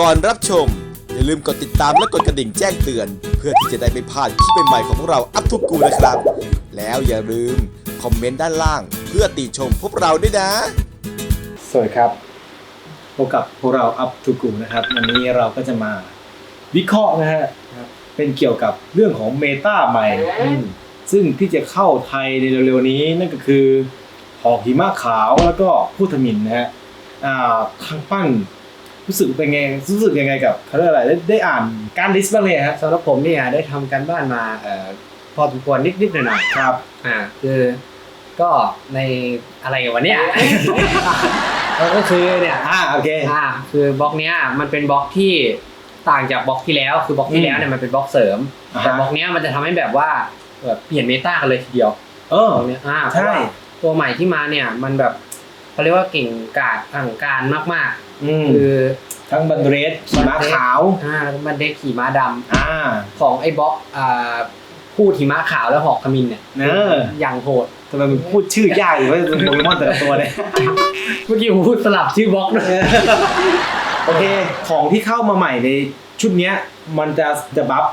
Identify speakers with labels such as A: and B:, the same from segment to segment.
A: ก่อนรับชม อย่าลืมกดติดตามและกดกระดิ่งแจ้งเตือน เพื่อที่จะได้ไม่พลาดคลิปใหม่ๆของพวกเราอัพทุกกูนะครับ แล้วอย่าลืมคอมเมนต์ด้านล่าง เพื่อติชมพวกเราด้วยนะ
B: สวัสดีครับพบกับพวกเราอัพทูกูนะครับวันนี้เราก็จะมาวิเคราะห์นะฮะเป็นเกี่ยวกับเรื่องของเมตาใหม่ ซึ่งที่จะเข้าไทยในเร็วๆนี้นั่นก็คือหอกหิมะขาวแล้วก็พุทธมินนะฮะทางปั้น รู้สึกเป็นไงรู้สึกยังไงกับเขาเรียกอะไรได้ได้อ่านการลิสต์บ้างเลยฮะ
C: สำหรับผมเนี่ยได้ทำการบ้านมาเอ่อพอสมควรนิดๆหน่อย
B: ครับ
C: ๆอ่าคือก็ในอะไรกันวะเนี่ย ก็คือเนี่ย
B: อ่าโอเค
C: อ่าคือบล็อกเนี้ยมันเป็นบล็อกที่ต่างจากบล็อกที่แล้ว คือบล็อกที่แล้วเนี่ยมันเป็นบล็อกเสริม
B: อ่าฮะ
C: แต่บล็อกเนี้ยมันจะทำให้แบบว่าแบบเปลี่ยนเมตากันเลยทีเดียว
B: เออ
C: ตรงเนี้ยอ่าเพ
B: ใช่
C: ราะว่าตัวใหม่ที่มาเนี่ยมันแบบ เขาเรียกว่าเก่งกาจอลังการมาก
B: อืม
C: ๆคือ
B: ทั้งบันเดรสหิมะขาว
C: อ่ามันเด็กขี่ม้าดำ
B: อ่า
C: ของไอ้บล็อกอ่าพูดหิมะขาวแล้วหอกขมินเนี่ย
B: เออ
C: อย่างโหด
B: ทำไมมันพูดชื่อยากอยู่ว่าโปเกมอนแต่ละตัวเนี่ย
C: เมื่อกี้ผมพูดสลับชื่อบล็อกด้วย
B: โอเค ของที่เข้ามาใหม่ในชุดเนี้ย มันจะจะบัฟ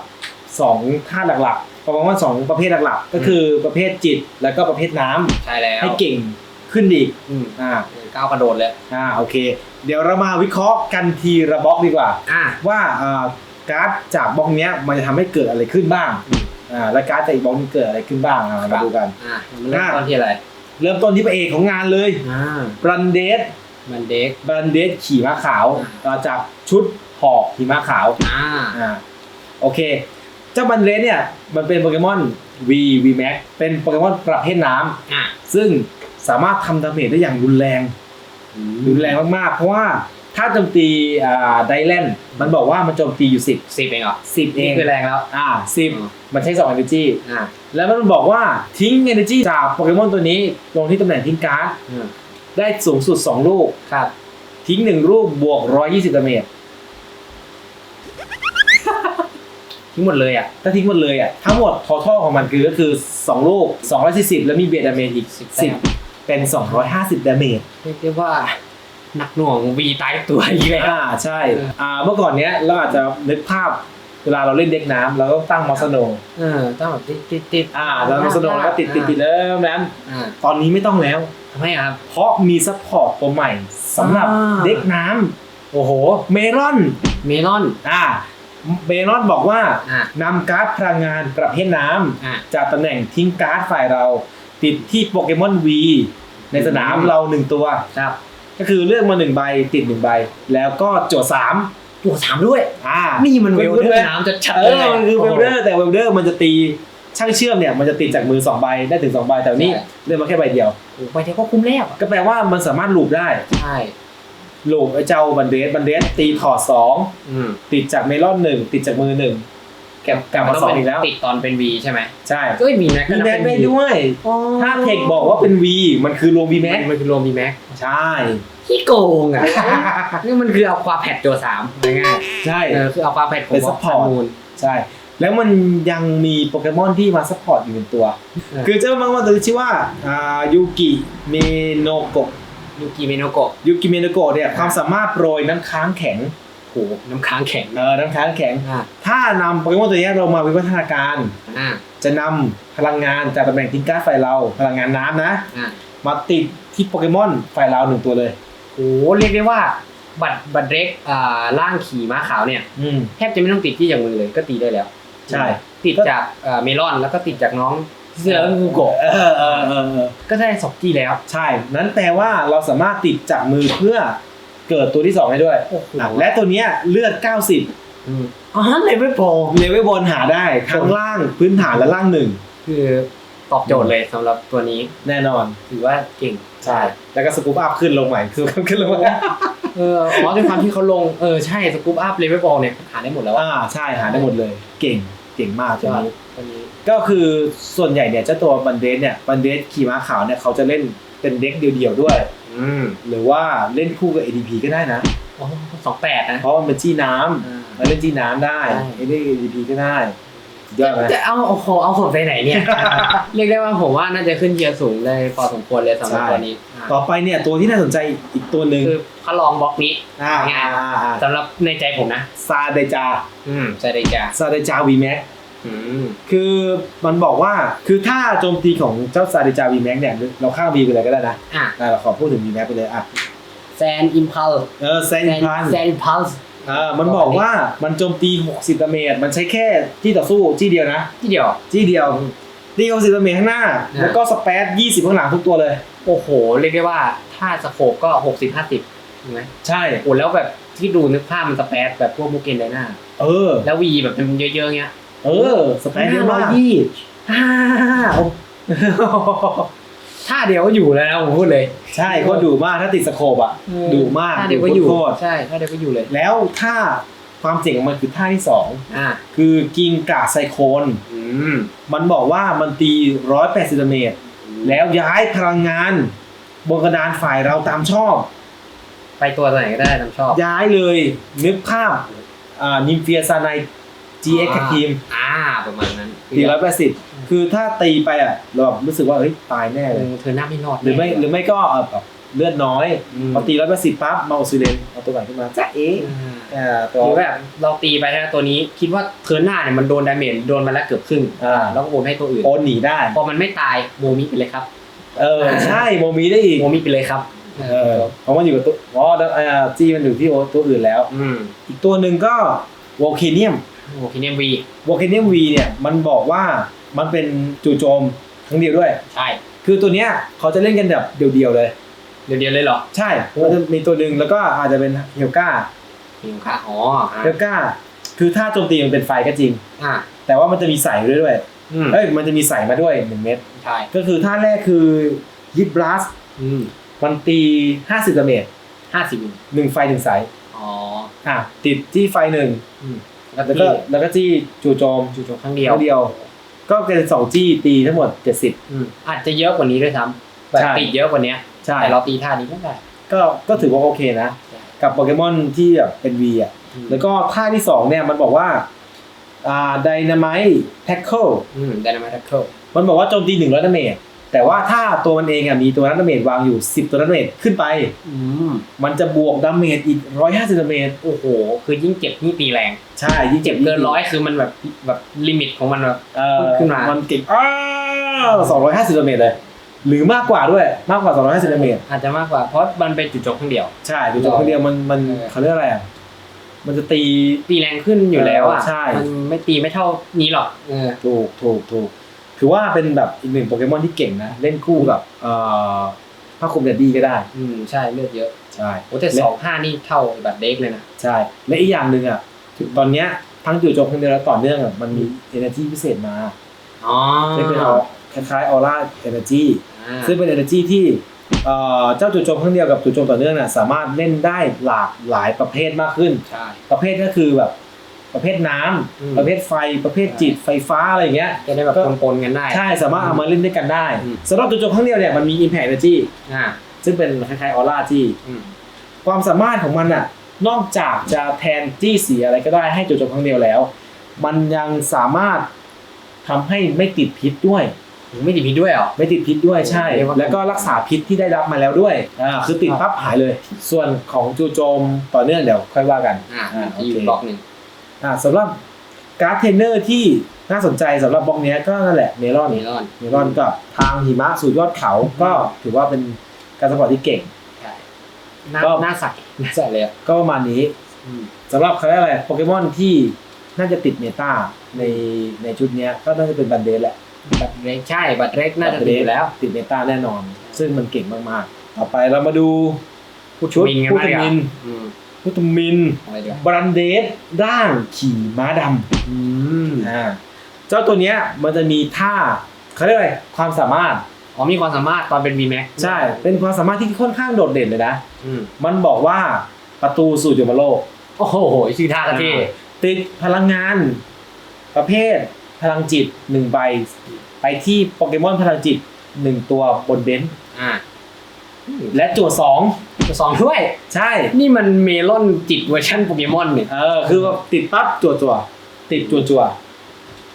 B: สองท่าหลักๆประมาณว่าสองประเภทหลักๆ ก็คือประเภทจิตแล้วก็ประเภทน้ำ
C: ใช่แล้ว
B: ให้เก่ง ขึ้นอีก
C: อืม
B: อ่า
C: ก้าวกระโดดเลย
B: อ่าโอเค เดี๋ยวเรามาวิเคราะห์กันทีละบล็อกดีกว่า
C: อะ
B: ว่าอ่าการ์ดจากบล็อกเนี้ยมันจะทำให้เกิดอะไรขึ้นบ้าง
C: อืม
B: อ่าและการ์ดจากอีกบล็อกนี้เกิดอะไรขึ้นบ้างอ่ามาดูกัน
C: อะมันเริ่มต้นที่อะไร
B: เริ่มต้นที่พระเอกของงานเลย
C: อ่า
B: บรันเดส
C: มันเด็ก
B: บรันเดสขี่ม้าขาวต่อจากชุดหอกหิมะขาว
C: อ่า
B: อ่าโอเค เจ้าบรันเดสเนี่ยมันเป็นโปเกมอน V V Max เป็นโปเกมอนประเภทน้ำ
C: อะ
B: ซึ่ง สามารถทำดาเมจได้อย่างรุนแรง รุนแรงมากๆ เพราะว่าถ้าโจมตีอ่าไดแลนมันบอกว่ามันโจมตีอยู่10
C: สิบเองเหรอ
B: 10เอ
C: นี่
B: ง
C: คือแรงแล้ว
B: อ่า
C: อืม
B: 10มันใช้2 energy
C: อ่า
B: แล้วมันบอกว่าทิ้ง energy จากโปเกมอนตัวนี้ลงที่ตำแหน่งทิ้งการ์ด
C: อืม
B: ได้สูงสุด2ลูก
C: ครับ
B: ทิ้ง1ลูกบวก120ดาเมจ
C: ทิ้งหมดเลยอะ
B: ถ้าทิ้งหมดเลยอะทั้งหมด total ของมันคือก็คือ2ลูก240แล้วมีเบียดดาเมจอีก10 เป็น 250ดาเมจ
C: เรียกได้ว่าหนักหน่วงวีตายตัวอีกแล้ว
B: อ่าใช่อ่าเมื่อก่อนเนี้ยเราอาจจะนึกภาพเวลาเราเล่นเด็กน้ำเราต้องตั้งมอสโน
C: เออต้องแบบติดติดติด
B: อ่าแล้วมอสโนก็ติดติดติดเริ่มนั้น
C: อ่า
B: ตอนนี้ไม่ต้องแล้ว
C: ทำไมอะครับ
B: เพราะมีซัพพอร์ตตัวใหม่สำหรับ
C: อ่า
B: เด็กน้ำโอ้โห เมลอน
C: เมลอน
B: อ่าเมลอนบอกว่า
C: อะ
B: นำการ์ดพลังงานประเภทน้
C: อะำ
B: จากตำแหน่งทิ้งการ์ดฝ่ายเรา ติดที่โปเกมอนวีในสนาม
C: อืม
B: เราหนึ่งตัว
C: ครับ
B: ก็คือเลือกมาหนึ่งใบติดหนึ่งใบ แล้วก็โจทย์สาม
C: ตัวสามด้วย
B: อ่า
C: นี่มันเวลเดอ
B: เวลเดอร์
C: ร์น้ำจะชัด
B: เอ
C: เลย
B: อมันคือเวลเดอร์แต่เวลเดอร์มันจะตีช่างเชื่อมเนี่ยมันจะติดจากมือสองใบได้ถึงสองใบแต่นี่เลือกมาแค่ใบเดียว
C: โอ้ไปเที่ยวก็คุ้มแล้ว
B: ก็แปลว่ามันสามารถลูปได้
C: ใช่
B: ลูปไอ้เจ้าบันเดสบันเดสตีถอดสอง
C: อืม
B: ติดจากเมลอนหนึ่งติดจากมือหนึ่งแกลับกลับมาสองอีกแล้ว
C: ติดตอนเป็นวีใช่ไหม
B: ใช่
C: ก็มีแม็ก
B: มี
C: นับ
B: แม็ก
C: เป็น
B: ได้
C: V
B: ด้วย ถ้าเทคบอกว่าเป็น V มันคือรวม V แม็ก
C: มันคือรวมวีแม็ก
B: ใช่
C: ที่โกงอะนี่มันคือเอาควาแพดตัวสามง่าย
B: ใช่
C: ๆเออคือเอาควาแพดของ
B: เป็น
C: บล็อก
B: support
C: มูล
B: ใช่ แล้วมันยังมีโปเกมอนที่มาซัพพอร์ตอยู่หนึ่งตัว
C: เออ
B: คือเจ้ามังว่าตัวนี้ชื่อว่าอ่ายูกิเมโนโกะ
C: ยูกิเมโนโกะ
B: ยูกิเมโนโกะเนี่ยความสามารถโปรยน้ำค้างแข็ง
C: โหน้ำค้างแข็ง
B: เออน้ำค้างแข็ง
C: อ่า
B: ถ้านำโปเกมอนตัวนี้เรามาวิวัฒนาการ
C: อ่า
B: จะนำพลังงานจากตำแหน่งทิ้งการ์ดไฟเรา พลังงานน้ำนะ
C: อ่า
B: มาติดที่โปเกมอนไฟเราหนึ่งตัวเลย
C: โหเรียกได้ว่าบัตรบัตรเล็กอ่าร่างขี่ม้าขาวเนี่ย
B: อืม
C: แทบจะไม่ต้องติดที่จากมือเลยก็ตีได้แล้ว
B: ใช่
C: ติดจากเอ่อเมลอนแล้วก็ติดจากน้องเสืองูโกะ
B: เออเออเออเออ
C: ก็ได้สองที่แล้ว
B: ใช่ นั้นแปลว่าเราสามารถติดจากมือเพื่อ เกิดตัวที่2ได้ด้วย
C: โอ้โห
B: อะและตัวเนี้ยเลือด 90
C: อืมอ๋อเลยไม่พอ
B: เลเวลบนหาได้ทั้งล่างพื้นฐานและล่างหนึ่ง
C: คือตอบโจทย์เลยสำหรับตัวนี้
B: แน่นอน
C: ถือว่าเก่ง
B: ใช่แล้วก็สกูปอัพขึ้นลงใหม่คือขึ้นลงใหม่
C: เอออ๋อด้วยความที่เขาลงเออใช่สกูปอัพเลเวลบอลเนี่ยหาได้หมดแล้วอะ
B: อ่าใช่หาได้หมดเลย เก่งเก่งมากตัวนี้
C: ตัวนี้
B: ก็คือส่วนใหญ่เนี่ยเจ้าตัวบันเดสเนี่ยบันเดสขี่ม้าขาวเนี่ยเขาจะเล่นเป็นเด็กเดียวๆด้วย
C: อืม
B: หรือว่าเล่นคู่กับ ADP ก็ได้นะ
C: อ๋อสองแปดนะ
B: เพราะมันเป็นจี้น้
C: อ่าำ
B: มันเล่นจี้น้ำได้
C: ใช่
B: เล่น ADP ก็ได้ยอดไหม
C: จะเอาโอ้โหเอาผมไปไหนเนี่ย เรียกได้ว่าผมว่าน่าจะขึ้นเทียร์สูงเลยพอสมควรเลยสำหรับ
B: ใช่
C: ตัวนี้อ่า
B: ต่อไปเนี่ยตัวที่น่าสนใจอีกตัวหนึ่ง
C: คือพระรองบล็อกนี้
B: อ่า
C: ง่าย
B: อ่าอ่า
C: สำหรับในใจผมนะ
B: ซาเดจา
C: อืมใช่เลยจ้ะ
B: ซาเดจาวีแม็ก
C: อืม
B: คือมันบอกว่าคือถ้าโจมตีของเจ้าซาเดจาวีแม็กเนี่ยเราข้ามวีไปเลยก็ได้นะ
C: อะ
B: อ่าเราขอพูดถึงวีแม็กไปเลยอะ
C: แซนอิมพัล
B: เออแซนพัน
C: แซนอิมพัล
B: อ่ามันบอกว่ามันโจมตี 60ดาเมจมันใช้แค่ที่ต่อสู้ที่เดียวนะ
C: ที่เดียว
B: ที่เดียวตี60ดาเมจข้างหน้า
C: อ่า
B: แล้วก็สเปซ20 ข้างหลังทุกตัวเลย
C: โอ้โห เรียกได้ว่าถ้าสโคปก็หกสิบห้าสิบถูกไหม
B: ใช่
C: โอ้แล้วแบบที่ดูนึกภาพมันสเปซแบบพวกมูเกนไดน่า
B: เออ
C: แล้ววีแบบมันเยอะๆเงี้ย
B: เออสเปซเยอะมาก
C: ยี่ห้าโอ้ท่าเดียวก็อยู่แล้วนะผมพูดเลย
B: ใช่โคตรดุมากถ้าติดสโคปอะดุมาก
C: ท่าเดียวก็อยู่
B: โคตร
C: ใช่ท่าเดียวก็อยู่เลย
B: แล้วท่าความเจ๋งของมันคือท่าที่สอง
C: อ่า
B: คือกิงกาไซโคน
C: อืม
B: มันบอกว่ามันตี180ดาเมจแล้วย้ายพลังงานบนกระดานฝ่ายเราตามชอบ
C: ไปตัวไหนก็ได้ตามชอบ
B: ย้ายเลย นึกภาพอ่านิมเฟียซาไน GX กับทีม
C: อ่าประมาณนั้น
B: ตี180คือถ้าตีไปอะเราแบบรู้สึกว่าเฮ้ยตายแน่
C: เอ
B: เลย
C: อเธอหน้าไม่รอด
B: หรือไม่หรือไม่ก็เอ่อแบบเลือดน้อย
C: ม
B: พอตี180ปั๊บมาโอซิเลนเอาตัวใหม่ขึ้นมาจ้าเอ๊ะ
C: อ่า
B: อ่า
C: ห
B: ตัว
C: รือแบบเราตีไปแล้วตัวนี้คิดว่าเทิร์นหน้าเนี่ยมันโดนดาเมจโดนมาแล้วเกือบครึ่ง
B: อ่า
C: แล้วก็โอนให้ตัวอื่น
B: โอนหนีได้
C: พอมันไม่ตายโมมิไปเลยครับ
B: เออใช่โมมีได้อีก
C: โมมิไปเลยครับ
B: เออเพราะมันอยู่กับตัวอ๋อแล้วอ่าจี้มันอยู่ที่โอตัวอื่นแล้ว
C: อืม
B: อีกตัวหนึ่งก็วอลเคเนียม
C: โอเคเนียมวี
B: วอลเคเนียมวีเนี่ยมันบอกว่ามันเป็นจู่โจมครั้งเดียวด้วย
C: ใช่
B: คือตัวเนี้ยเขาจะเล่นกันแบบเดียวๆเลย
C: เดี๋ยวเดียวเลยเหรอ
B: ใช่มันจะมีตัวหนึ่งแล้วก็อาจจะเป็นเฮลกา
C: มีค่ะอ๋ออะ
B: เฮลกาคือถ้าโจมตีมันเป็นไฟก็จริง
C: อะ
B: แต่ว่ามันจะมีใส่ด้วยด้วย
C: อืม
B: เอ้ยมันจะมีใส่มาด้วยหนึ่งเม็ด
C: ใช่
B: ก็คือท่าแรกคือยิบลัส
C: อืม
B: มันตี 50ดาเมจ
C: ห้าสิบ
B: หนึ่งไฟหนึ่งสาย
C: อ๋อ
B: อะติดที่ไฟหนึ่ง
C: อืม
B: แล้วก็แล้วก็จี้จู่โจม
C: จู่โจมครั้งเดียว
B: ครั้งเดียว ก็เป็นสองจี้ตีทั้งหมด70
C: อืมอาจจะเยอะกว่านี้ด้วยซ้ำแบบ
B: ใช่
C: ติดเยอะกว่านี้
B: ใช่
C: แต่เราตีท่านี้ก็ได้
B: ก็ก็ถือว่าโอเคนะ
C: ใช่
B: กับโปเกมอนที่แบบเป็น V อะแล้วก็ท่าที่2เนี่ยมันบอกว่าอ่าไดนาไมต์แท็กเกิล
C: อืมไดนามิทัคเคิล
B: มันบอกว่าโจมตี100ดาเมจ แต่ว่าถ้าตัวมันเองอะมีตัวนั้นดาเมจวางอยู่ 10 ตัวนั้นดาเมจขึ้นไป
C: อืม
B: มันจะบวกดาเมจอีก150ดาเมจ
C: โอ้โห คือยิ่งเจ็บยิ่งตีแรง
B: ใช่ยิ่ง
C: เจ็บเกินร้อยคือมันแบบแบบลิมิตของมันแบบ
B: เอ่อ
C: ขึ้นมา
B: มันเก่งอ้าว250ดาเมจเลย หรือมากกว่าด้วยมากกว่า 250ดาเมจ
C: อาจจะมากกว่าเพราะมันเป็นจุดจบครั้งเดียว
B: ใช่ดูจากคนเดียวมันมัน
C: เออ
B: เขาเรียกอะไรอะมันจะตี
C: ตีแรงขึ้นอยู่แล้วอะ
B: เออใช่
C: มันไม่ตีไม่เท่านี้หรอกเออ
B: ถูกถูกถูก ถือว่าเป็นแบบอีกหนึ่งโปเกมอนที่เก่งนะ เล่นคู่กับเอ่อพระคุมเดดดี้ก็ได้
C: อืมใช่เลือดเยอะ
B: ใช่
C: โอ้แต่สองห้านี่เท่าแบบเด็กเลยนะ
B: ใช่ และอีกอย่างหนึ่งอะถึงตอนเนี้ยทั้งจู่โจมทั้งเดียวแล้วต่อเนื่องอะมันมี energy พิเศษมา
C: อ๋อ
B: ซึ่งเป็นเอาคล้ายๆออร่า energy
C: อ่า
B: ซึ่งเป็น energy ที่เอ่อเจ้าจู่โจมครั้งเดียวกับจู่โจมต่อเนื่องน่ะสามารถเล่นได้หลากหลายประเภทมากขึ้น
C: ใช่
B: ประเภทก็คือแบบ ประเภทน้ำ
C: อืม
B: ประเภทไฟ ประเภทจิตไฟฟ้าอะไรอย่างเงี้ย
C: จะได้แบบปนๆกันได้
B: ใช่สามารถเอามาเล่นด้วยกันได้
C: อืม
B: สำหรับจู่โจมครั้งเดียวเนี่ยมันมี impact energy
C: อ่า
B: ซึ่งเป็นคล้ายๆออร่าที่
C: อืม
B: ความสามารถของมันอะนอกจากจะแทนจี้เสียอะไรก็ได้ให้จู่โจมครั้งเดียวแล้ว มันยังสามารถทำให้ไม่ติดพิษด้วย
C: ไม่ติดพิษด้วยเหรอ
B: ไม่ติดพิษด้วยใช่
C: เรียกว่า
B: แล้วก็รักษาพิษที่ได้รับมาแล้วด้วยอ่าคือติดปั๊บหายเลย ส่วนของจู่โจมต่อเนื่องเดี๋ยวค่อยว่ากัน
C: อ่า
B: อ่า
C: ที่อยู่
B: โอเค
C: บล็อกหนึ่ง
B: อ่าสำหรับการ์ดเทรนเนอร์ที่น่าสนใจสำหรับบล็อกเนี้ยก็นั่นแหละเมลอน
C: เมลอน
B: เมลอนกับทางหิมะสู่ยอดเขาก็ถือว่าเป็นการสปอร์ตที่เก่ง
C: ใช่หน้า
B: ก็
C: หน้าใสหน้าใสเลยอะ
B: ก็ประมาณนี้
C: อืม
B: สำหรับเขาเรียกอะไรโปเกมอนที่น่าจะติดเมตาในในชุดเนี้ยก็น่าจะเป็นบันเดสแหละ
C: บัตรเล็กใช่บัตรเล็กน่าจะติดอยู่แล้ว
B: ติดเมตาแน่นอน ซึ่งมันเก่งมากๆ ต่อไปเรามาดู
C: พูด
B: ชุด
C: มินกัน
B: พู
C: มาก
B: ต
C: ดีกว่า
B: มิน
C: อืม
B: พุตมิน
C: อะไรดีกว่า
B: บรันเดสร่างขี่ม้าด
C: อืมำ
B: อ่าเจ้าตัวเนี้ยมันจะมีท่าเขาเรียกอะไรความสามารถ
C: อ๋อมีความสามารถตอนเป็น V Max
B: ใช่ เป็นความสามารถที่ค่อนข้างโดดเด่นเลยนะ
C: อืม
B: มันบอกว่าประตูสู่จุมโลก
C: โอ้โหชื่อท่ากันที่
B: ติดพลังงาน ประเภทพลังจิตหนึ่งใบ ไปที่โปเกมอนพลังจิตหนึ่งตัวบนเบนซ์
C: อ่า
B: และจั่วสอง
C: ตัวสองด้วย
B: ใช่
C: นี่มันเมลอนจิตเวอร์ชันโปเกมอนเนี่ย
B: เออ คือแบบติดปั๊บจั่วจั่วติดจั่วจั่ว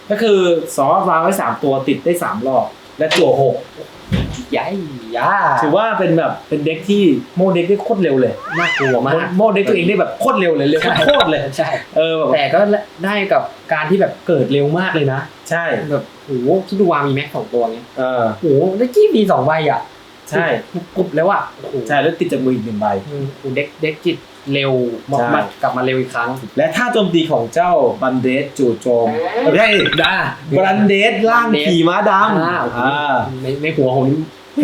B: ก็คือสามารถวางไว้สามตัวติดได้สามรอบ และจั่วหก
C: ใหญ่ยา
B: ถือว่าเป็นแบบเป็นเด็กที่โมเด็กได้โคตรเร็วเลย
C: น่ากลัวมาก
B: โมเด็กตัวเองได้แบบโคตรเร็วเลยเร็วโคตรเลย
C: ใช่
B: เออแบบ
C: แต่ก็ได้กับการที่แบบเกิดเร็วมากเลยนะ
B: ใช่
C: แบบโอ้โหคิดดูวางมีแม็กสองตัวเงี้ย
B: เออ
C: โอ้โหได้กี้มีสองใบอะ
B: ใช่
C: กรุบแล้วอะโอ้โห
B: ใช่แล้วติดจากมืออีกหนึ่งใบ
C: อืมโอ้โหเด็กเด็กจิตเร็วมาก
B: ใช่
C: มากลับมาเร็วอีกครั้ง
B: และท่าโจมตีของเจ้าบันเดสจู่โจมไม่ใช่
C: ด้า
B: บันเดสล่างขี่ม้าด
C: อ่าำโอ้โห
B: อ่า
C: ในในหัวผม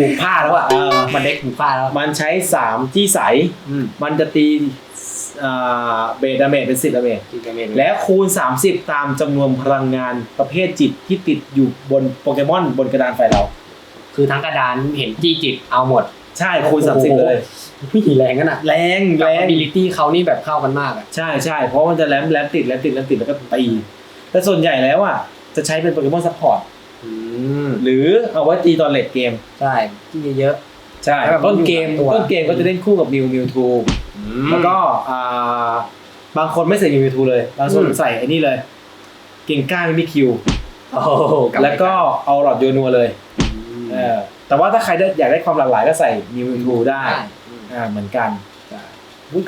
C: ผูกผ้าแล้วอะ
B: เออ
C: มันเด็กผูกผ้าแล้ว
B: มันใช้สามที่ใส
C: อืม
B: มันจะตีอ่าเบดาเมจเป็นสิบดาเมจ
C: จิตกระเมน
B: และคูณ 30 ตามจำนวนพลังงานประเภทจิตที่ติดอยู่บนโปเกมอนบนกระดานไฟเรา
C: คือทั้งกระดานเห็นจี้จิตเอาหมด
B: ใช่คูณ
C: โอ้โห
B: 30เลย
C: ผู้หญิงแรงกันอะ
B: แรง
C: กับ
B: แรง
C: ability เขานี่แบบเข้ากันมากอะ
B: ใช่ใช่เพราะมันจะแรมแรมติดแรมติดแรมติดแล้วก็ตีแต่ส่วนใหญ่แล้วอะจะใช้เป็นโปเกมอนซัพพอร์ต
C: อืม
B: หรือเอาไว้ตีตอนเลดเกม
C: ใช่ที่เยอะ
B: ใช่
C: แล้วแบบ
B: ต้นเกม
C: ตัว
B: ต้นเกมก็จะเล่นคู่กับมิวมิวทู
C: ๆ
B: แล้วก็อ่าบางคนไม่ใส่มิวมิวทูเลยบางคน
C: อืม
B: ใส่ไอ้นี่เลย เก่งกล้ามิมิคิว
C: โอ้โหบ
B: แล้วก็เอาหลอดโยนัวเลย
C: อืม
B: เออแต่ว่าถ้าใครได้อยากได้ความหลากหลายก็ใส่มิวมิวทูได้
C: ได้อืม
B: อ่าเหมือนกัน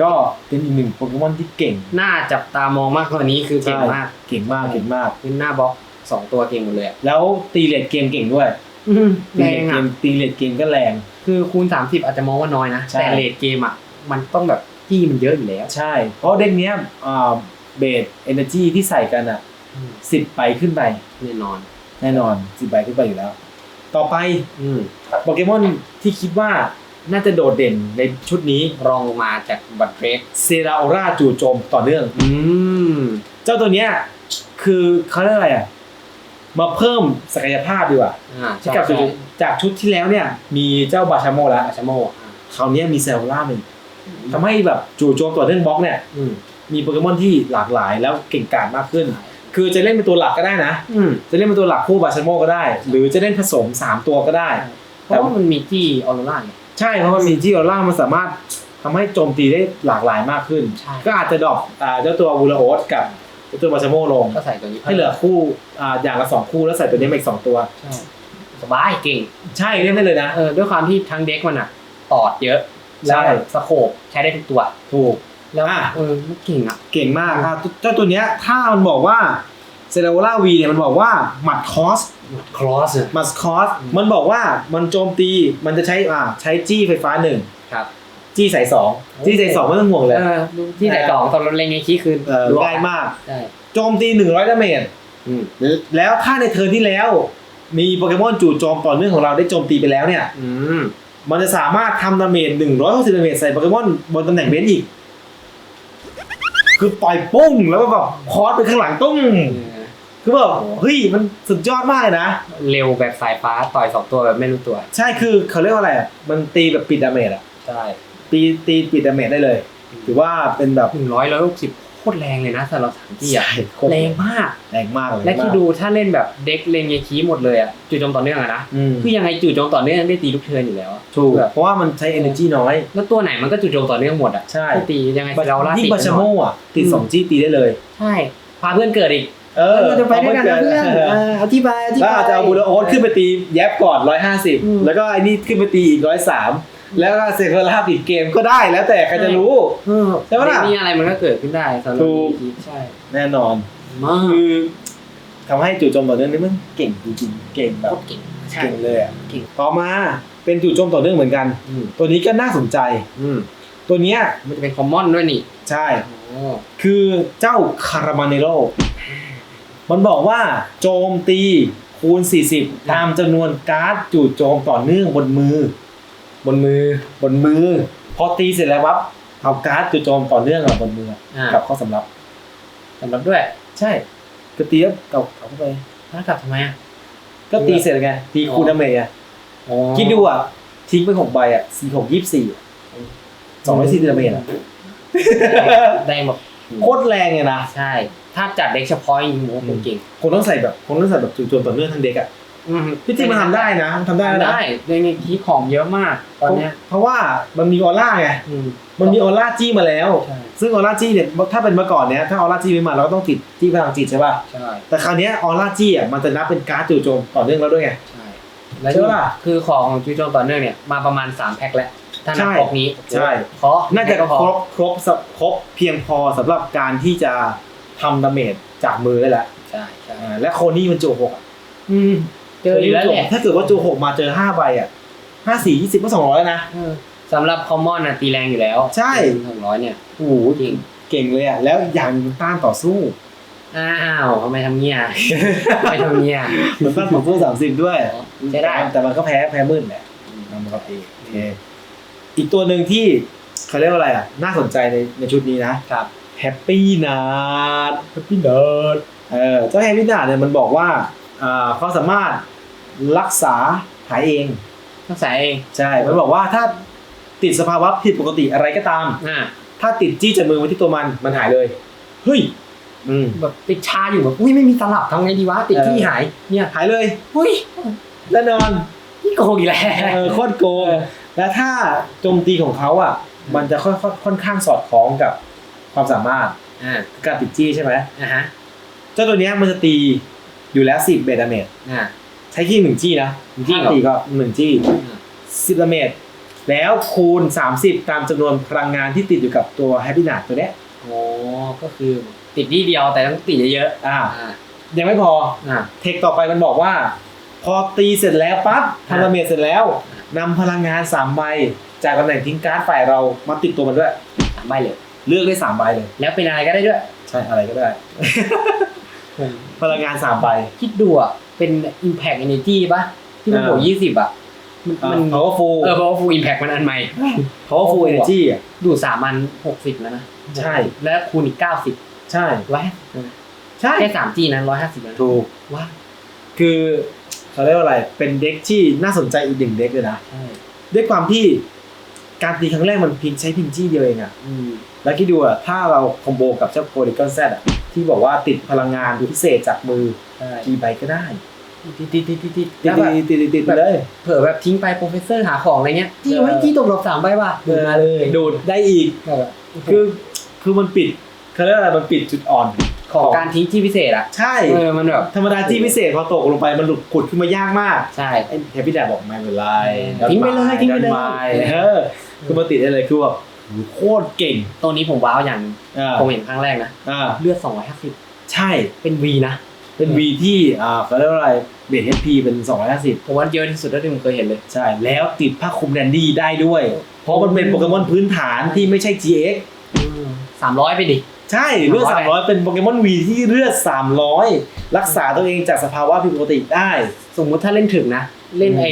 B: ก็เป็นอีกหนึ่งโปเกมอนที่เก่ง
C: น่าจับตามองมากกว่านี้คือเก่งมาก
B: เก่งมากเก่งมาก
C: ขึ้นหน้าบล็อกสองตัวเก่งหมดเลยอะ
B: แล้วตีเลดเกมเก่งด้วย
C: แร
B: ตีเล
C: ง
B: ดเก
C: อะ
B: มตีเลดเกมก็แรง
C: คือคูณ 30 อาจจะมองว่าน้อยนะ
B: ใช่
C: แต่เลดเกมอะมันต้องแบบที่มันเยอะอยู่แล้ว
B: ใช่ เพราะเด็กเนี้ยอ่าเบสเอเนจีที่ใส่กันอะสิบใบขึ้นไป
C: แน่นอน
B: แน่นอนสิบใบขึ้นไปอยู่แล้ว ต่อไป
C: อืม
B: โปเกมอนที่คิดว่าน่าจะโดดเด่นในชุดนี้
C: รองลงมาจากบัตรเบรก
B: เซราโอราจู่โจมต่อเนื่อง
C: อืม
B: เจ้าตัวเนี้ยคือเขาเรียกอะไรอะ มาเพิ่มศักยภาพดีกว่า
C: อ่า
B: ที่กับจากชุดที่แล้วเนี่ย มีเจ้าบาชาโมแล้ว
C: อาชาโมอะ
B: คราวเนี้ยมีเซลล่าหนึ่งทำให้แบบจู่โจมต่อเนื่องบล็อกเนี่ย
C: อืม
B: มีโปเกมอนที่หลากหลายแล้วเก่งกาจมากขึ้น คือจะเล่นเป็นตัวหลักก็ได้นะ
C: อืม
B: จะเล่นเป็นตัวหลักคู่บาชาโมก็ได้ หรือจะเล่นผสม3ตัวก็ได้
C: เพราะว่ามันมีที่ออโรล่าไง
B: ใช่เพราะมันมีจีออร่ามันสามารถทำให้โจมตีได้หลากหลายมากขึ้น
C: ใช่
B: ก็อาจจะดรอปอ่าเจ้าตัววูลาโอสกับเจ้าตัวบาชาโมลง
C: ก็ใส่ตัวนี้
B: ให้เหลือคู่อ่าอย่างละสองคู่แล้วใส่ตัวนี้มาอีกสองตัว
C: ใช่สบายเก่ง
B: ใช่เล่นได้เลยนะ
C: เออด้วยความที่ทั้งเด็กมันอะตอดเยอะ
B: ใช่
C: แล้วสโคปใช้ได้ทุกตัว
B: ถูก
C: แล้ว
B: อะ
C: เออมันเก่งอะ
B: เก่งมากครับเจ้าตัวเนี้ยถ้ามันบอกว่าเซเลวล่าวีเนี่ยมันบอกว่าหมัดคอส
C: คลอส
B: มัสคอสมันบอกว่ามันโจมตีมันจะใช้อ่าใช้จี้ไฟฟ้าหนึ่ง
C: ครับ
B: จี้ใส่สองจี้ใส่สองไม่ต้องห่วงเลย
C: เออที่ไหนสองตอนรถเล่งไงขี้คืน
B: เออง่ายมาก
C: ใช่
B: โจมตีหนึ่งร้อยดาเมจ
C: อืม
B: แล้วถ้าในเทิร์นที่แล้ว มีโปเกมอนจู่โจมต่อเนื่องของเราได้โจมตีไปแล้วเนี่ย
C: อืม
B: มันจะสามารถทำดาเมจหนึ่งร้อยหกสิบดาเมจใส่โปเกมอนบนตำแหน่งเบนอีก คือปล่อยปุ้งแล้วก็แบบคอสไปข้างหลังตุ้งคือแบบเฮ้ยมันสุดยอดมากเลยนะ
C: เร็วแบบสายฟ้าต่อยสองตัวแบบไม่รู้ตัว
B: ใช่คือเขาเรียกว่าอะไรอะมันตีแบบปิดดาเมจอะ
C: ใช่
B: ตีตีปิดดาเมจได้เลย ถือว่าเป็นแบบ
C: หนึ่งร้อยร้อยหกสิบโค ตรแรงเลยนะสำหรับสามที่อะ
B: โคต
C: แรงมาก
B: แรงมากเลย
C: และคิดดูถ้าเล่นแบบเด็กเลงเยคีหมดเลยอะจู่โจมต่อเนื่องอะนะ
B: อืม
C: คือยังไงจู่โจมต่อเนื่องได้ตีทุกเทิร์นอยู่แล้วอะ
B: ถูก
C: แบบ
B: เพราะว่ามันใช้ energy น้อย
C: แล้วตัวไหนมันก็จู่โจมต่อเนื่องหมดอะ
B: ใช่
C: ไม่ตียังไงเราล่า
B: ยิ่
C: ติ
B: ง
C: ด
B: บาชาโมอะติดสองจี้ตีได้เลย
C: ใช่พาเพื่อนเกิดอีก
B: เออ
C: เราจะไปด้วยกันนะเพื่อนเอออธิบายอธิ
B: แล้ว
C: บาย
B: อาจจะเอาบูโรโอสขึ้นไปตีแยบก่อน
C: อืม
B: 150แล้วก็ไอ้นี่ขึ้นไปตีอีก103 แล้วก็เซฟเฟอร์ลาปิดเกมก็ได้แล้วแต่ใครจะรู้
C: เออ
B: ใช่ปะล่ะ
C: นี่อะไรมันก็เกิดขึ้นได้สำหรับ
B: ถูก
C: ดีใช่
B: แน่นอน
C: มาก
B: คือทำให้จู่โจมต่อเนื่องนี่มันเก่งจริงๆเก่งแบบ
C: โคตรเก่งใช่
B: เก่งเลยอะ
C: เก่ง
B: ต่อมาเป็นจู่โจมต่อเนื่องเหมือนกัน
C: อืม
B: ตัวนี้ก็น่าสนใจ
C: อืม
B: ตัวเนี้ย
C: มันจะเป็นคอมมอนด้วยนี่
B: ใช่
C: โอ้
B: คือเจ้าคารามาเนโรมันบอกว่าโจมตีคูณ 40 ตามจำนวนการ์ดจู่โจมต่อเนื่องบนมือ
C: บนมือบ
B: นมือ พอตีเสร็จแล้วปั๊บเอาการ์ดจู่โจมต่อเนื่องกับบนมือ
C: อ่า
B: กับข้อสำรับ
C: สำหรับด้วย
B: ใช่ก็ตีแล้วเก่าเข้าไป
C: ถ้ากลับทำไมอะ
B: ก็ตีเสร็จแล้วไงตีคูณดาเมจอะ
C: อ๋อ
B: คิดดูอะ ทิ้งไปหกใบอะสี่หกยี่สิบสี่สองร้อยสี่สิบดาเมจอะ
C: ได้หมด
B: โคตรแรงเลยนะ
C: ใช่ ถ้าจัดเด็กเฉพาะจริงๆโอ้โหเก่ง
B: คงต้องใส่แบบคงต้องใส่แบบจู่โจมต่อเนื่องทั้งเด็กอะ
C: อืม
B: ที่จริงมันทำได้นะมันทำได้แล้วนะ
C: ได้ในนี้คีย์ของเยอะมากตอนเนี้ย
B: เพราะว่ามันมีออร่าไง
C: อืม
B: มันมีออร่าจี้มาแล้ว
C: ใช่
B: ซึ่งออร่าจี้เนี่ยถ้าเป็นเมื่อก่อนเนี้ยถ้าออร่าจี้ไม่มาเราก็ต้องติดจี้พลังจิตใช่ป่ะ
C: ใช่
B: แต่คราวเนี้ยออร่าจี้อะมันจะนับเป็นการ์ดจู่โจมต่อเนื่องแล้วด้วยไง
C: ใช่แล้ว
B: ใช่ปะล่ะ
C: คือของของจูโจมต่อเนื่องเนี่ยมาประมาณ3แพ็คแล้วถ้านับ
B: ใช่
C: ปกนี้
B: ใช่
C: ขอ
B: น่าจะ
C: แพ็คก็
B: ค
C: พอ
B: รบครบสครบเพียงพอสำหรับการที่จะทำดาเมจจากมือได้แล้ว
C: ใช่ใช่
B: อ่าและโคนี่มันโจหกอะ
C: อืม เจออยู่แล้วแหละ
B: ถ้าเกิดว่าโจหกมาเจอห้าใบอะห้าสี่ยี่สิบก็สองร้อยแล้วนะ
C: เออสำหรับคอมมอนน่ะตีแรงอยู่แล้ว
B: ใช่
C: สองร้อยเนี่ย
B: โอ้โห
C: จริง
B: เก่งเลยอะแล้วอีกอย่างหนึงมันต้านต่อสู้
C: อ้าวทำไมทำเงี้ยทำไมทำเงี้ย
B: มันต้านต่อสู้สามสิบด้วย
C: ใช้ได้
B: แต่มันก็แพ้แพ้มืดแหละนั่นมันก็เองโอเคอีกตัวหนึ่งที่เขาเรียกว่าอะไรอะ น่าสนใจในในชุดนี้นะครับแฮปปี้นาร์ดแฮปปี้นาร์ดเออเจ้าแฮปปี้นาร์ดเนี่ยมันบอกว่าอ่าเขาสามารถ รักษาหายเอง
C: ต้องใส่เอง
B: ใช่มันบอกว่าถ้าติดสภาวะผิดปกติอะไรก็ตาม
C: อ่า
B: ถ้าติดจี้จากมือไว้ที่ตัวมันมันหายเลยเฮ้ยอืม
C: แบบติดชาอยู่แบบอุ้ยไม่มีตลับทำไงดีวะติดที่หายเนี่ย
B: หายเลย
C: อุ้ย
B: แน่นอน
C: นี่โกงอีกแล้ว
B: เออโคตรโกงและถ้าโจมตีของเขาอะ มันจะค่อยๆค่อนข้างสอดคล้องกับความสามารถ
C: อ่า
B: การติดจี้ใช่ไหม
C: อ่าฮะ
B: เจ้าตัวเนี้ยมันจะตีอยู่แล้วสิบเบดาเมจ
C: อ่า
B: ใช้ที่หนึ่งจี้นะ
C: หนึ่งจี้เหรอ
B: ถ้าตีก็หนึ่งจี้สิบดาเมจแล้วคูณ 30 ตามจำนวนพลังงานที่ติดอยู่กับตัวแฮปปี้นาตัวเนี้ย
C: โอ้ก็คือติดที่เดียวแต่ต้องติดเยอะ
B: อ่า
C: ๆอ่า
B: ยังไม่พอ
C: อ่า
B: เทคต่อไปมันบอกว่า พอตีเสร็จแล้วปั๊บ
C: อ่า
B: ทำดาเมจเสร็จแล้วนำพลังงานสามใบจากตำแหน่งทิ้งการ์ดฝ่ายเรามาติดตัวมันด้วย
C: สามใบเลย
B: เลือกได้สามใบเลย
C: แล้วเป็นอะไรก็ได้ด้วย
B: ใช่อะไรก็ได้ พลังงานสามใบ
C: คิดดูอะเป็น impact energy ป่ะ ที่มันบวก
B: อ่า
C: ยี่สิบอะ มันมัน
B: เขาก็ฟู
C: เออเพราะว่า full impact มันอันใหม่
B: เขาก็ฟูเอเนจีอะ
C: ดูสามอันหกสิบแล้วนะ
B: ใช่
C: แล้วคูณอีกเก้าสิบ
B: ใช่
C: ร้อย
B: ใช่
C: แค่สามจีนั้นร้อยห้าสิบแล้วนะ
B: ถูก
C: ว้า
B: คือเขาเรียกว่าอะไร เป็นเด็กที่น่าสนใจอีกหนึ่งเด็กเลยนะ
C: ใช่
B: ด้วยความที่การตีครั้งแรกมันเพียงใช้พินจี้เดียวเองอะ
C: อืม
B: แล้วคิดดูอะถ้าเราคอมโบกับเจ้าโพลิกอนแซดอะ ที่บอกว่าติดพลังงานพิเศษจากมือ
C: ใช่
B: กี่ใบก็ได้
C: ติดติดติดติดติด
B: ติ
C: แล้
B: ด
C: วแบบ
B: ติดติดติดไปเลย
C: เผื่อแบบทิ้งไปโปรเฟสเซอร์หาของอะไรเงี้ยจี้ไว้
B: เออ
C: จี้ตกหลบสามใบว่ะดูมาเลย
B: ดูดได้อีก
C: แบบ
B: คือคือมันปิดเขาเรียกอะไรมันปิดจุดอ่อน
C: ของการทิ้งจี้พิเศษอะ
B: ใช่
C: เออมันแบบ
B: ธรรมดาที่พิเศษพอตกลงไปมันหลุดขุดขึ้นมายากมาก
C: ใช่
B: ไอ้เฮปปี้แดดบอกไม่เป็นไร
C: ทิ้งไปเลยทิ้งไปเลย
B: เออคือมาติดได้เลยคือแบบ โคตรเก่ง
C: ตัวนี้ผมว้าวอย่างหนึ่ง
B: อ่า
C: ผมเห็นครั้งแรกนะ
B: อ่า
C: เลือด250
B: ใช่
C: เป็น V นะ
B: เป็น V ที่อ่าเขาเรียกว่าอะไรเบส HP เป็น250
C: ผมว่าเยอะที่สุดเท่าที่ผมเคยเห็นเลย
B: ใช่ แล้วติดผ้าคลุมแดนดี้ได้ด้วย เพราะมันเป็นโปเกมอนพื้นฐานที่ไม่ใช่ GX
C: สามร้อยไปดิ
B: ใช่เลือด
C: 300
B: 300เป็นโปเกมอน V ที่เลือด300รักษาตัวเองจากสภาวะผิดปกติได้
C: สมมุติถ้าเล่นถึงนะ เล่น
B: อืม
C: ไอ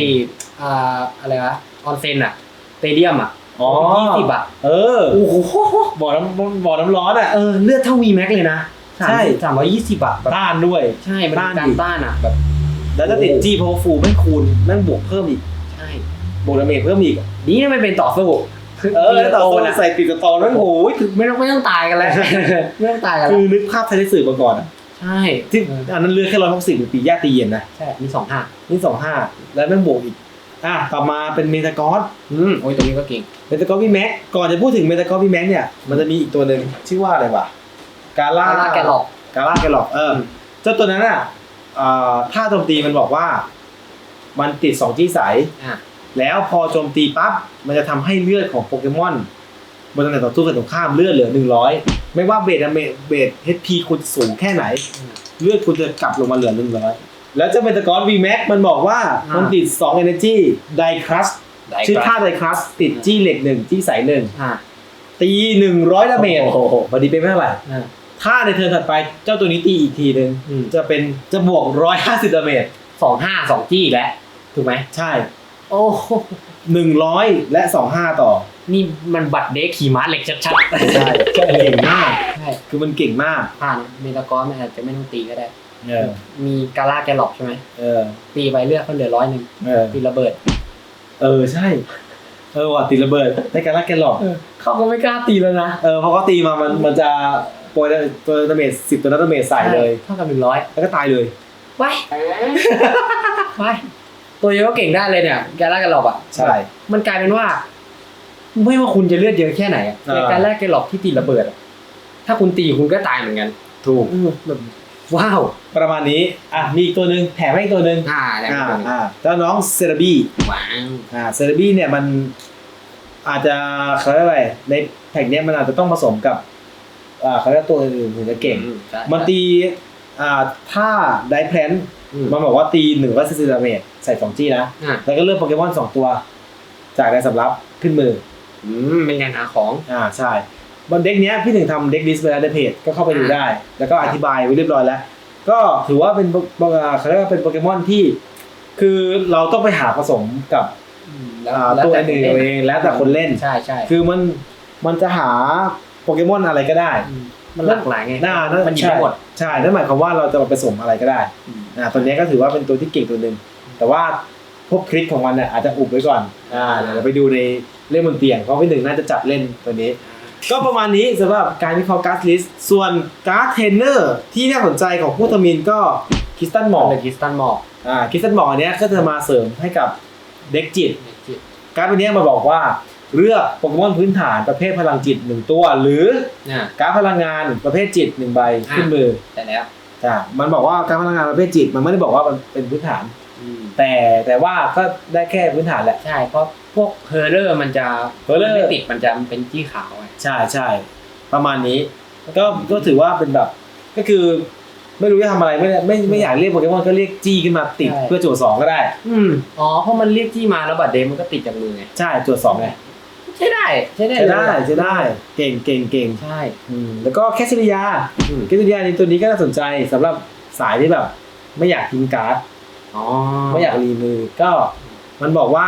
C: อ่าอะไรวะออนเซนอะสเตเดียมอะ
B: อ๋อ
C: ยี่สิบอะ
B: เออ
C: โอ้โห
B: บ่อน้ำบ่อน้ำร้อนอะ
C: เออเลือดเท่า V Max เลยนะ
B: ใช่
C: สามร้อยยี่สิบอะแบบ
B: ต้านด้วย
C: ใช่มัน
B: ต้าน
C: มีการ
B: ดิ
C: ต้านอะแบบ
B: แล้วถ้าติด G powerful แม่งคูณแม่งบวกเพิ่มอีก
C: ใช่
B: บวกดาเมจเพิ่มอีก
C: ดีนะไม่เป็นต่อสู้คือ
B: เออ
C: ตี
B: แล้วต่อ
C: โต
B: สู้
C: นะ
B: ใส่ติดสตอแม่งโอ้ยคือ
C: ไม่ต้องไม่ต้องตายกันแล้วไม่ต้องตายกัน
B: คื
C: แล้ว
B: อนึกภาพไทยได้สื่อมาก่อนอะ
C: ใช่
B: ที่
C: เออ
B: อันนั้นเลือกแค่ร้อยหกสิบปีย่าตีเย็นนะ
C: ใช่มีสองห้า
B: นี่สองห้าแล้วแม่งบวกอีก อะต่อมาเป็นเมตากอส
C: อืมโอ้ยตรงนี้ก็เก่ง
B: เมตากอสวีแม็กก่อนจะพูดถึงเมตากอสวีแม็กเนี่ยมันจะมีอีกตัวหนึ่งชื่อว่าอะไรวะกาล่า
C: กาล่าแกลล็อก
B: กาล่าแกลล็อกเอออ
C: ม
B: เจ้าตัวนั้นอะอ่าถ้าโจมตีมันบอกว่า มันติดสองที่ใส
C: อะ
B: แล้วพอโจมตีปั๊บมันจะทำให้เลือดของโปเกมอนบนตำแหน่งต่อสู้กับตรงข้ามเลือดเหลือ100ไม่ว่าเบสดาเมจเบส HP คุณสูงแค่ไหน เลือดคุณจะกลับลงมาเหลือ100 แล้วเจ้าเมตากอน V Max มันบอกว่า
C: อ่ามั
B: มันติด 2 Energy ไดครัส
C: ได้
B: ชื่อ
C: ครับ
B: ท่าไดครัสติดจี้เหล็กหนึ่งจี้ใสหนึ่ง
C: อะ
B: ตี100ดาเมจ
C: โอ้โห
B: พอดีเป็นไม่เท่าไหร่
C: อะ
B: ถ้าในเทิร์นถัดไปเจ้าตัวนี้ตีอีกทีหนึ่ง
C: อืม
B: จะเป็นจะบวก150ดาเมจ
C: สองห้าสองจี้แล้วถูกไหม
B: ใช่
C: โอ้โห
B: 100และ25ต่อ
C: นี่มันบัตรเด็กขี่ม้าเหล็กชัดๆ
B: ใช่เก่งมาก
C: ใช่
B: คือมันเก่งมาก
C: ผ่านเมตากอนมันอาจจะไม่ต้องตีก็ได้
B: เออ
C: มีกาล่าแกลล็อกใช่ไหม
B: เออ
C: ตีไปเลือดเขาเหลือร้อยหนึ่ง
B: เออ
C: ตีระเบิด
B: เออใช่ เออว่ะติดระเบิดได้การลักแกนหลอก
C: เขาก็ไม่กล้าตีแล้วนะ
B: เออพอเขาตีมามันมันจะโปรยตัวดาเมจสิบตัวนั้นดาเมจใส่เลย
C: เท่ากับหนึ่งร้อย
B: แล้วก็ตายเลย
C: ไว้ไว้ตัวเดียวก็เก่งได้เลยเนี่ยการแรกกันหลบอะ
B: ใช่
C: มันกลายเป็นว่า ไม่ว่าคุณจะเลือดเยอะแค่ไหนอะ
B: เออ
C: ในการแรกกันหลบที่ตีระเบิดอะถ้าคุณตีคุณก็ตายเหมือนกัน
B: ถูก
C: อืมแบบ ว้าว
B: ประมาณนี้ อะ มีอีกตัวหนึ่งแถมให้อีกตัวหนึ่ง
C: อ่าแล้ว
B: อ่า
C: ก็ตัวนี้
B: อ่าแล้วน้องเซราบี
C: ว้าว
B: อ่าเซราบีเนี่ยมันอาจจะเขาเรียกอะไรในแพ็กเนี้ยมันอาจจะต้องผสมกับอ่าเขาเรียกตัวอื่นถึงจะเก่ง
C: อืใช่
B: มันตีอ่าถ้าได้แพลน
C: อืม
B: มันบอกว่าตีหนึ่งร้อยสิบดาเมจใส่สองจี้นะ
C: อะ
B: แล้วก็เลือกโปเกมอนสองตัว จากในสำรับขึ้นมือ
C: อืมเป็นการหาของ
B: อ่าใช่ บนเด็กเนี้ยพี่ถึงทำเด็กลิสต์ไว้แล้วในเพจก็เข้าไปดูได้ แล้วก็อธิบายไว้เรียบร้อยแล้ว ก็ถือว่าเป็นโปโปอ่าเขาเรียกว่าเป็นโปเกมอนที่ คือเราต้องไปหาผสมกับ
C: แล้ว
B: อ่า
C: แล้ว
B: ตัว
C: แต่
B: อื่นเอาเองแล้วแต่คนเล่น
C: ใช่ใช่
B: คือมันมันจะหาโปเกมอนอะไรก็ได้
C: มมันหลากหลายไง
B: น่าน่า
C: มันหยิบ
B: ใช่
C: ได้หมด
B: ใช่นั่นหมายความว่าเราจะมาผสมอะไรก็ได้อ่าตัวเนี้ยก็ถือว่าเป็นตัวที่เก่งตัวหนึ่งแต่ว่าพวกคลิกของมันเนี่ยอาจจะอุบไว้ก่อนอ่าเดี๋ยวเราไปดูในเล่นบนเตียงเพราะพี่หนึ่งน่าจะจับเล่นตัวนี้ ก็ประมาณนี้สำหรับการวิเคราะห์การ์ดลิสต์ส่วนการ์ดเทรนเนอร์ที่น่าสนใจของผู้ทมินก็คิสตันหมอก
C: เดอะคิสตันมอร์
B: อ่าคิสตันหมอกอันเนี้ยก็จะมาเสริมให้กับเด็กจิต การ์ดตัวเนี้ยมาบอกว่าเลือกโปเกมอนพื้นฐานประเภทพลังจิตหนึ่งตัว หรือ
C: น่ะ
B: การ์ดพลังงานประเภทจิตหนึ่งใบ
C: อ่า
B: ขึ้นมือ
C: แต่แล้ว
B: จ้ะมันบอกว่าการดพลังงานประเภทจิตมันไม่ได้บอกว่ามันเป็นพื้นฐาน
C: อืม
B: แต่แต่ว่าก็ได้แค่พื้นฐานแหละ
C: ใช่เพราะพวกเฮอร์เรอร์มันจะ
B: Horror
C: ไม่ติดมันจะเป็นจี้ขาวไง
B: ใช่ใช่ประมาณนี้ ก็ก็ถือว่าเป็นแบบ ก็คือ ไม่รู้จะทำอะไรไม่ได้ไม่ไม่อยากเรียกโปเกมอนก็เรียกจี้ขึ้นมาติดเพื่อโจทย์สองก็ได้
C: อืมอ๋อเพราะมันเรียกจี้มาแล้วบัตรเดย์มันก็ติดจากมือไง
B: ใช่โจทย์สองไง
C: ใช่ได้ใช่ได้
B: ใช่ได้
C: เลย
B: ใช่ได้เก่งเก่งเก่ง
C: ใช่
B: อืมแล้วก็แคสซิลิยา
C: อืม
B: แคสซิลิยาในตัวนี้ก็น่าสนใจสำหรับสายที่แบบ ไม่อยากทิ้งการ์ด
C: อ๋อ
B: ไม่อยากรีมือก็มันบอกว่า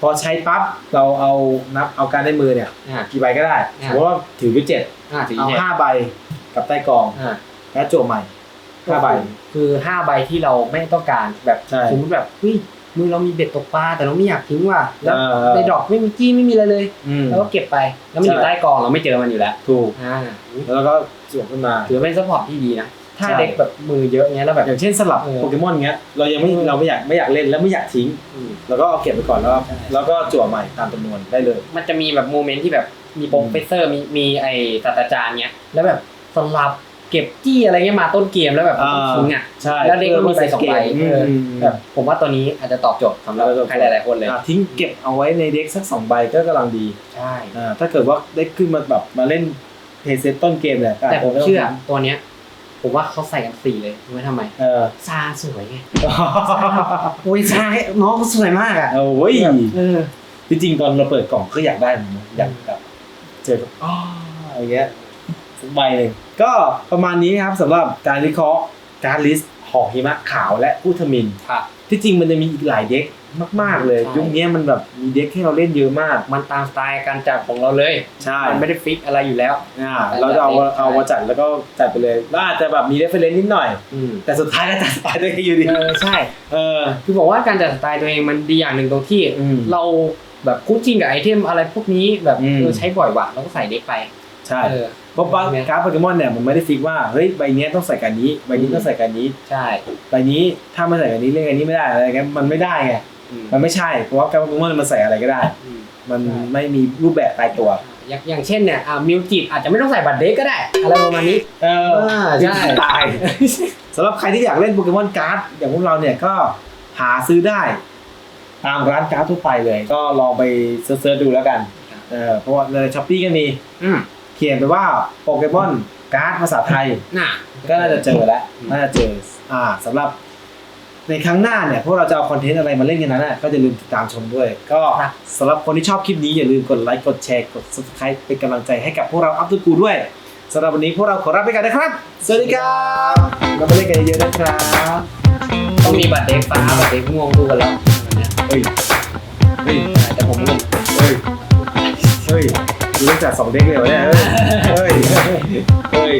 B: พอใช้ปั๊บเราเอานับเอาการได้มือเนี่ย
C: อ่า
B: กี่ใบก็ได้
C: อ่า
B: สมมติว่าถือไว้เจ็ด
C: อ่าถือ
B: เอา
C: เจ็ด
B: ห้าใบกับใต้กอง
C: อ่า
B: แล้วโจทย์ใหม่ห้าใบ
C: คือห้าใบที่เราไม่ต้องการแบบ
B: ใช่
C: สมมติแบบเฮ้ยมือเรามีเบ็ดตกปลาแต่เราไม่อยากทิ้งว่ะแล้ว
B: เออ
C: ในดอกไม่มีจี้ไม่มีอะไรเลย
B: อืม
C: แล้วก็เก็บไปแล้วมันอยู่
B: ใช่
C: ใต้กองเราไม่เจอมันอยู่แล้ว
B: ถูก
C: อ่า
B: แล้วก็จวดขึ้นมา
C: ถือว่าเป็นซัพพอร์ตที่ดีนะ ถ้า
B: ใช่
C: เด็กแบบมือเยอะเงี้ยแล้วแบบ
B: อย่างเช่นสลับ
C: เออ
B: โปเกมอนเงี้ยเรายังไม่
C: เออ
B: เราไม่อยากไม่อยากเล่นแล้วไม่อยากทิ้ง
C: อืม
B: แล้วก็เอาเก็บไปก่อนแล้วก็
C: ใช่
B: แล้วก็จั่วใหม่ตามจำนวนได้เลย
C: มันจะมีแบบโมเมนต์ที่แบบมีโปรเฟสเซอร์มีมีไอ้ศาสตราจารย์เงี้ยแล้วแบบสลับเก็บจี้อะไรเงี้ยมาต้นเกมแล้วแบบต้องทิ้งอะ
B: ใช่
C: แล้วเด็กก็มีใบสองใบ
B: อืม
C: เออ
B: อืม
C: แบบผมว่าตัวนี้อาจจะตอบโจทย์สำหรับใครหลายๆคนเลย
B: อะทิ้งเก็บเอาไว้ในเด็กสักสองใบก็กำลังดี
C: ใช่
B: อ่าถ้าเกิดว่าได้ขึ้นมาแบบมาเล่นเพย์เซตต้นเกมเนี่ยก็าจ
C: แต่
B: จะ
C: ผมเชื่อตัวเนี้ย ผมว่าเขาใส่กันสี่เลยรู้ไหมทำไม
B: เออ
C: ซาสวยไงโอ้ยซาน้องเขาสวยมากอะ
B: โอ้ย
C: เออ
B: จริงๆตอนเราเปิดกล่องก็อยากได้เหมือนกันอยากแบบเจอแบบอ้าวอย่างเงี้ยสักใบหนึ่งก็ประมาณนี้ครับสำหรับการวิเคราะห์การลิสต์หอกหิมะขาวและอุทมิน
C: ครับ
B: ที่จริงมันจะมีอีกหลายเด็กมาก ๆ เลย
C: ใช่
B: ยุคนี้มันแบบมีเด็กให้เราเล่นเยอะมาก
C: มันตามสไตล์การจับของเราเลย
B: ใช่
C: มันไม่ได้ฟิกอะไรอยู่แล้ว
B: อ่าเราจะเอา
C: ใช่
B: เอามาจัดแล้วก็จัดไปเลยแล้วอาจจะแบบมีเรฟเฟรนซ์นิดหน่อย
C: อืม
B: แต่สุดท้ายก็จัดสไตล์ตัวเองอยู่ดี
C: เออใช่
B: เออ
C: คือบอกว่าการจัดสไตล์ตัวเองมันดีอย่างหนึ่งตรงที่
B: อืม
C: เราแบบคุ้นชินกับไอเทมอะไรพวกนี้แบบ
B: อืม
C: เออใช้บ่อยว่ะเราก็ใส่เด็กไป
B: ใช่
C: เออ
B: เพราะว่าการ์ดโปเกมอนเนี่ยมันไม่ได้ฟิกว่าเฮ้ยใบเนี้ยต้องใส่กันนี้ใบนี้ต้องใส่กันนี้
C: ใช่
B: ใบนี้ถ้าไม่ใส่กันนี้เล่นกันนี้ไม่ได้อะไรเงี้ยมันไม่ได้ไง
C: อืม
B: มันไม่ใช่เพราะว่าการ์ดโปเกมอนมันใส่อะไรก็ได้
C: อืม
B: มัน
C: ใช่
B: ไม่มีรูปแบบตายตัว
C: อย่างอย่างเช่นเนี่ยอ่ามิวจิตอาจจะไม่ต้องใส่บัตรเด็กก็ได้ อะไรประมาณนี้
B: เออ
C: อ่าใช่
B: ตายสำหรับใครที่อยากเล่นโปเกมอนการ์ดอย่างพวกเราเนี่ยก็หาซื้อได้ ตามร้านการ์ดทั่วไปเลย ก็ลองไปเซิร์ชๆดูแล้วกัน
C: ครับ
B: เออเพราะว่าในช้อปปี้ก็มี
C: อืม
B: เขียนไปว่าโปเกมอนการ์ดภาษาไทย
C: น่ะ
B: ก็น่าจะเจอแล้ว
C: อืม
B: น่าจะเจอ อ่าสำหรับในครั้งหน้าเนี่ย พวกเราจะเอาคอนเทนต์อะไรมาเล่นกันนั้นน่ะก็อย่าลืมติดตามชมด้วย ก็สำหรับคนที่ชอบคลิปนี้อย่าลืมกดไลค์ กดแชร์ กด subscribe เป็นกำลังใจให้กับพวกเราอัพตูกูด้วยสำหรับวันนี้พวกเราขอลาไปกันนะครับ สวัสดีครับเรามาเล่นกันเยอะๆนะครับ
C: ต้องมีบัตรเด็กฟ้าบัตรเด็กม่วงดูกันแล้ววันเนี้ย
B: เฮ้ย เฮ้ย
C: แต่ผมไม่
B: เฮ้ย เฮ้ย รู้จักสองเด็กเลยวะเนี่ยเฮ้ย เฮ้ย เฮ้ย